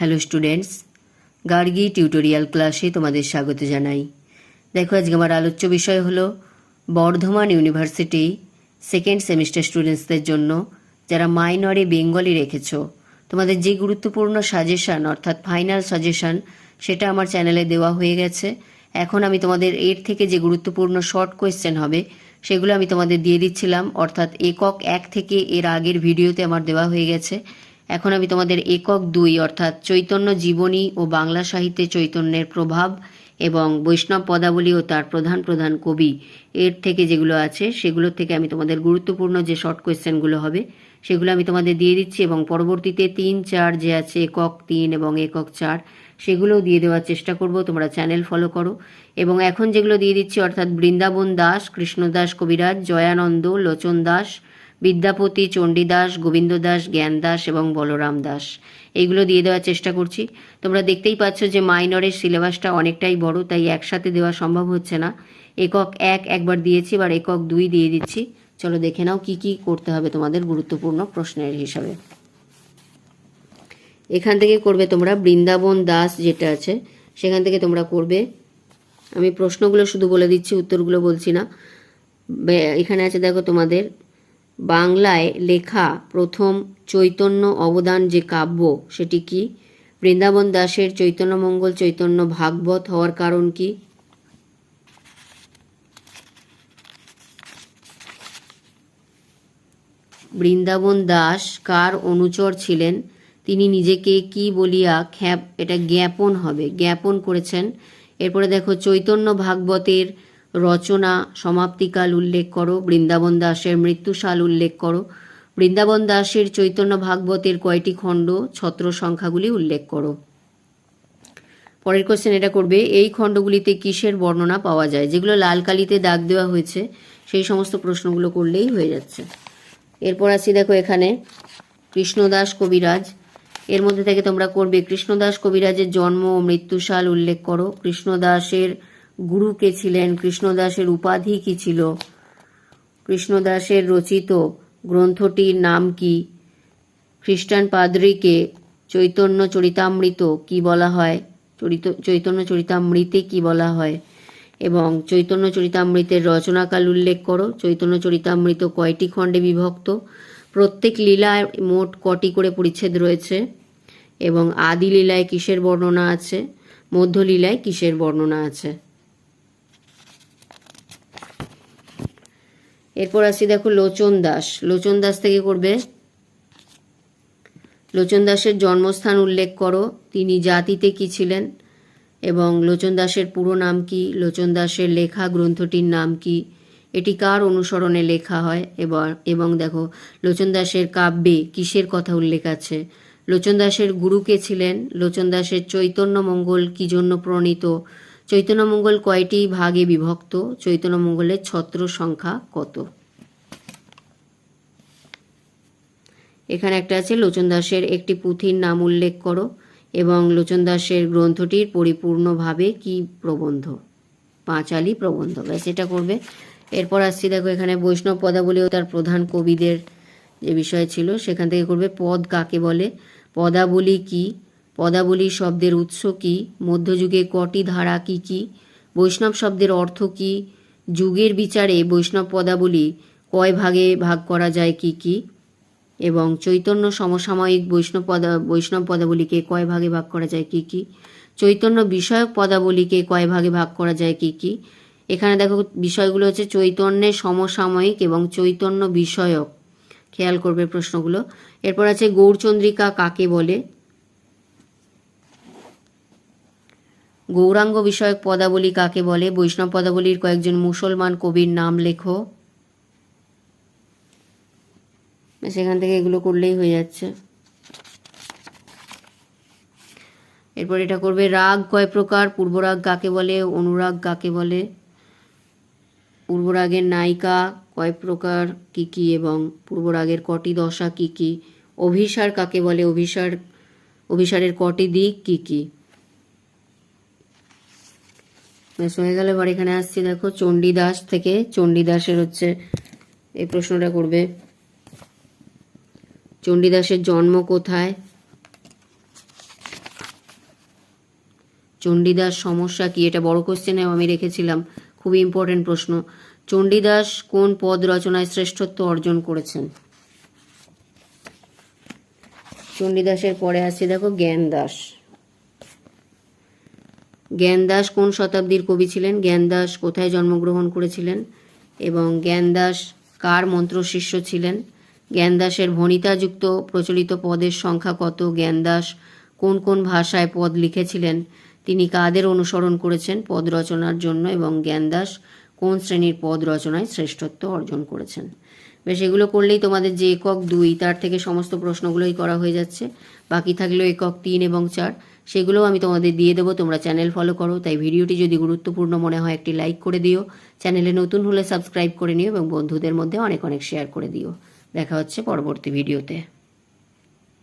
Hello students Gargi tutorial ক্লাসে তোমাদের স্বাগত জানাই। দেখো, আজকে আমার আলোচ্য বিষয় হলো বর্ধমান ইউনিভার্সিটি সেকেন্ড সেমিস্টার স্টুডেন্টসদের জন্য যারা মাইনরে বেঙ্গলি রেখেছো, তোমাদের যে গুরুত্বপূর্ণ সাজেশন অর্থাৎ ফাইনাল সাজেশন সেটা আমার চ্যানেলে দেওয়া হয়ে গেছে। এখন আমি তোমাদের এর থেকে যে গুরুত্বপূর্ণ শর্ট কোয়েশ্চেন হবে, সেগুলো আমি তোমাদের দিয়ে দিচ্ছিলাম। অর্থাৎ একক এক থেকে এর আগের ভিডিওতে আমার দেওয়া হয়ে গেছে। এখন আমি তোমাদের একক দুই, অর্থাৎ চৈতন্য জীবনী ও বাংলা সাহিত্যে চৈতন্যের প্রভাব এবং বৈষ্ণব পদাবলী ও তার প্রধান প্রধান কবি এর থেকে যেগুলো আছে, সেগুলোর থেকে আমি তোমাদের গুরুত্বপূর্ণ যে শর্ট কোয়েশ্চেনগুলো হবে, সেগুলো আমি তোমাদের দিয়ে দিচ্ছি এবং পরবর্তীতে তিন, চার যে আছে, একক তিন এবং একক চার, সেগুলোও দিয়ে দেওয়ার চেষ্টা করব, তোমরা চ্যানেল ফলো করো। এবং এখন যেগুলো দিয়ে দিচ্ছি, অর্থাৎ বৃন্দাবন দাস, কৃষ্ণদাস কবিরাজ, জয়ানন্দ, লোচন দাস বিদ্যাপতি, চণ্ডীদাস গোবিন্দ দাস জ্ঞান দাস এবং বলরাম দাস। এইগুলো দিয়ে দেওয়ার চেষ্টা করছি। তোমরা দেখতেই পাচ্ছ যে মাইনরের সিলেবাসটা অনেকটাই বড়, তাই একসাথে দেওয়া সম্ভব হচ্ছে না। একক এক একবার দিয়েছি, এবার একক দুই দিয়ে দিচ্ছি। চলো দেখে নাও কি কি করতে হবে তোমাদের গুরুত্বপূর্ণ প্রশ্নের হিসাবে। এখান থেকে করবে তোমরা বৃন্দাবন দাস যেটা আছে, সেখান থেকে তোমরা করবে, আমি প্রশ্নগুলো শুধু বলে দিচ্ছি, উত্তরগুলো বলছি না। এখানে আছে দেখো তোমাদের বাংলায় লেখা প্রথম চৈতন্য অবদান যে কাব্য, সেটি কি? বৃন্দাবন দাসের চৈতন্যমঙ্গল চৈতন্য ভাগবত হওয়ার কারণ কি? বৃন্দাবন দাস কার অনুচর ছিলেন? তিনি নিজেকে কি বলিয়া খ্যাপ, এটা জ্ঞাপন হবে। জ্ঞাপন করেছেন। এরপরে দেখো, চৈতন্য ভাগবতের রচনা সমাপ্তিকাল উল্লেখ করো, বৃন্দাবন দাসের মৃত্যুসাল উল্লেখ করো। বৃন্দাবন দাসের চৈতন্য ভাগবতের কয়টি খণ্ড, ছত্র সংখ্যাগুলি উল্লেখ করো। পরের কোশ্চেন এটা করবে, এই খণ্ডগুলিতে কিসের বর্ণনা পাওয়া যায়? যেগুলো লাল কালিতে দাগ দেওয়া হয়েছে, সেই সমস্ত প্রশ্নগুলো করলেই হয়ে যাচ্ছে। এরপর আছি দেখো এখানে, কৃষ্ণদাস কবিরাজ। এর মধ্যে থেকে তোমরা করবে, কৃষ্ণদাস কবিরাজের জন্ম ও মৃত্যুসাল উল্লেখ করো। কৃষ্ণদাসের গুরু কে ছিলেন? কৃষ্ণদাসের উপাধি কি ছিল? কৃষ্ণদাসের রচিত গ্রন্থটির নাম কি? খ্রিস্টান পাদ্রীকে চৈতন্য চরিতামৃত কি বলা হয়? চরিত, চৈতন্য চরিতামৃতে কি বলা হয়? এবং চৈতন্য চরিতামৃতের রচনাকাল উল্লেখ করো। চৈতন্য চরিতামৃত কয়টি খণ্ডে বিভক্ত? প্রত্যেক লীলায় মোট কটি করে পরিচ্ছেদ রয়েছে? এবং আদি লীলায় কিসের বর্ণনা আছে? মধ্য লীলায় কিসের বর্ণনা আছে? এরপর আসি দেখো লোচন দাস। লোচন দাস থেকে করবে। লোচন দাসের জন্মস্থান উল্লেখ করো। তিনি জাতিতে কি ছিলেন এবং লোচন দাসের পুরো নাম কি? লোচন দাসের লেখা গ্রন্থটির নাম কি? এটি কার অনুসরণে লেখা হয়? এবার, এবং দেখো, লোচন দাসের কাব্যে কিসের কথা উল্লেখ আছে? লোচন দাসের গুরু কে ছিলেন? লোচন দাসের চৈতন্য মঙ্গল কি জন্য প্রণীত? চৈতন্য মঙ্গল কয়টি ভাগে বিভক্ত? চৈতন্য মঙ্গলের ছত্র সংখ্যা কত? এখানে একটা আছে, লোচন দাসের একটি পুঁথির নাম উল্লেখ করো এবং লোচন দাসের গ্রন্থটির পরিপূর্ণভাবে কি প্রবন্ধ? পাঁচালি প্রবন্ধ। ব্যাস, এটা করবে। এরপর আসছি, দেখো, এখানে বৈষ্ণব পদাবলী ও তার প্রধান কবিদের যে বিষয় ছিল, সেখান থেকে করবে, পদ কাকে বলে? পদাবলী কি? পদাবলী শব্দের উৎস কি? মধ্যযুগে কটি ধারা কি কি? বৈষ্ণব শব্দের অর্থ কি? যুগের বিচারে বৈষ্ণব পদাবলী কয় ভাগে ভাগ করা যায় কি কি? এবং চৈতন্য সমসাময়িক বৈষ্ণব পদা, বৈষ্ণব পদাবলীকে কয় ভাগে ভাগ করা যায় কি কি? চৈতন্য বিষয়ক পদাবলীকে কয় ভাগে ভাগ করা যায় কি কি? এখানে দেখো বিষয়গুলো হচ্ছে চৈতন্যের সমসাময়িক এবং চৈতন্য বিষয়ক। খেয়াল করবে প্রশ্নগুলো। এরপর আছে গৌরচন্দ্রিকা কাকে বলে? গৌরাঙ্গ বিষয়ক পদাবলী কাকে বলে? বৈষ্ণব পদাবলীর কয়েকজন মুসলমান কবির নাম লেখো। সেখান থেকে এগুলো করলেই হয়ে যাচ্ছে। এরপর এটা করবে, রাগ কয় প্রকার? পূর্বরাগ কাকে বলে? অনুরাগ কাকে বলে? পূর্বরাগের নায়িকা কয় প্রকার? কি কি? এবং পূর্বরাগের কটি দশা কি কি? অভিসার কাকে বলে? অভিসার, অভিসারের কটি দিক কি কি ব্যাস হয়ে গেল এবার এখানে আসছি, দেখো চণ্ডীদাস থেকে। চণ্ডীদাসের হচ্ছে এই প্রশ্নটা করবে। চণ্ডীদাসের জন্ম কোথায়? চণ্ডীদাস সমস্যা কি? এটা বড় কোশ্চেনে আমি রেখেছিলাম। খুবই ইম্পর্টেন্ট প্রশ্ন। চণ্ডীদাস কোন পদ রচনায় শ্রেষ্ঠত্ব অর্জন করেছেন? চণ্ডীদাসের পরে আছে দেখো জ্ঞান দাস। জ্ঞান দাস কোন শতাব্দীর কবি ছিলেন? জ্ঞানদাস কোথায় জন্মগ্রহণ করেছিলেন? এবং জ্ঞানদাস কার মন্ত্র শিষ্য ছিলেন? জ্ঞানদাসের ভণিতাযুক্ত প্রচলিত পদের সংখ্যা কত? জ্ঞানদাস কোন কোন ভাষায় পদ লিখেছিলেন? তিনি কাদের অনুসরণ করেছেন পদ রচনার জন্য? এবং জ্ঞানদাস কোন শ্রেণির পদ রচনায় শ্রেষ্ঠত্ব অর্জন করেছেন? বেশ, এগুলো করলেই তোমাদের যে একক দুই, তার থেকে সমস্ত প্রশ্নগুলোই করা হয়ে যাচ্ছে। বাকি থাকলেও একক তিন এবং চার। সেগুলোও আমি তোমাদের দিয়ে দেবো। তোমরা চ্যানেল ফলো করো। তাই ভিডিওটি যদি গুরুত্বপূর্ণ মনে হয়, একটি লাইক করে দিও। চ্যানেলে নতুন হলে সাবস্ক্রাইব করে নিও এবং বন্ধুদের মধ্যে অনেক অনেক শেয়ার করে দিও। দেখা হচ্ছে পরবর্তী ভিডিওতে